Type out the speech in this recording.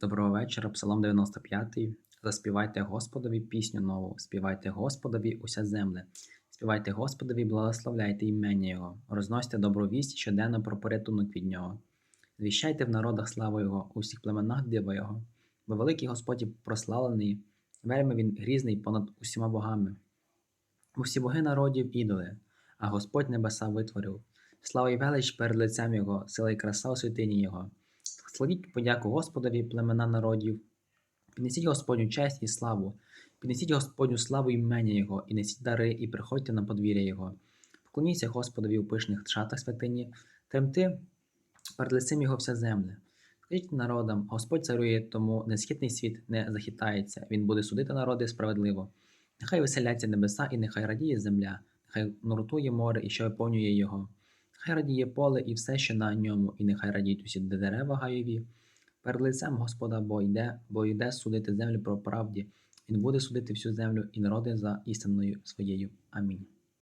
Доброго вечора, Псалом 95. Заспівайте Господові пісню нову, співайте Господові уся земле, співайте Господові, благословляйте імення Його, розносьте добру вість щоденно про порятунок від Нього. Звіщайте в народах славу Його, у всіх племенах диво Його, бо великий Господь прославлений, вельми він грізний понад усіма богами. Усі боги народів ідоли, а Господь небеса витворив. Слава й велич перед лицем Його, сила й краса у святині Його. Складіть подяку Господові, племена народів, піднесіть Господню честь і славу, піднесіть Господню славу імення Його, і несіть дари, і приходьте на подвір'я Його. Поклоніться Господові у пишних шатах святині, тремти перед лицем Його вся земля. Скажіть народам, Господь царює, тому несхитний світ не захитається, Він буде судити народи справедливо. Нехай веселяться небеса, і нехай радіє земля, нехай нуртує море і що виповнює його. Хай радіє поле і все, що на ньому, і нехай радіють усі дерева гайові. Перед лицем Господа, бо йде, бо йде судити землю про правді. Він буде судити всю землю і народи за істинною своєю. Амінь.